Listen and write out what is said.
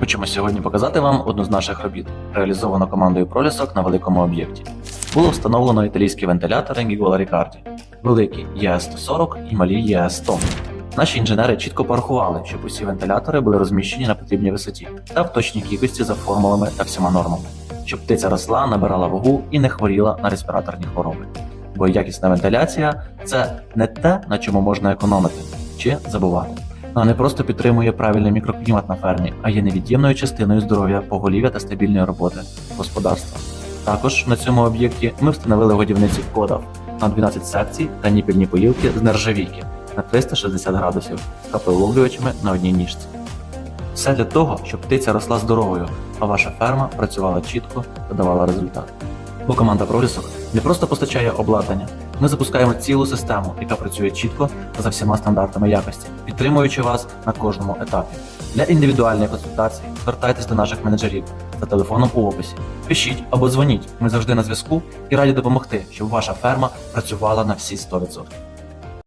Хочемо сьогодні показати вам одну з наших робіт, реалізовану командою пролісок на великому об'єкті. Було встановлено італійські вентилятори Нігола Рікарді, великі ЄС-140 і малі ЄС-100. Наші інженери чітко порахували, щоб усі вентилятори були розміщені на потрібній висоті та в точній кількості за формулами та всіма нормами, щоб птиця росла, набирала вагу і не хворіла на респіраторні хвороби. Бо якісна вентиляція це не те, на чому можна економити чи забувати. Вона не просто підтримує правильний мікроклімат на фермі, а є невід'ємною частиною здоров'я, поголів'я та стабільної роботи господарства. Також на цьому об'єкті ми встановили годівниці кодав на 12 секцій та ніпільні поїлки з нержавійки на 360 градусів з капеловлювачами на одній ніжці. Все для того, щоб птиця росла здоровою, а ваша ферма працювала чітко та давала результат. Бо команда пролісок не просто постачає обладнання. Ми запускаємо цілу систему, яка працює чітко та за всіма стандартами якості, підтримуючи вас на кожному етапі. Для індивідуальної консультації звертайтесь до наших менеджерів за телефоном у описі. Пишіть або дзвоніть. Ми завжди на зв'язку і раді допомогти, щоб ваша ферма працювала на всі 100%.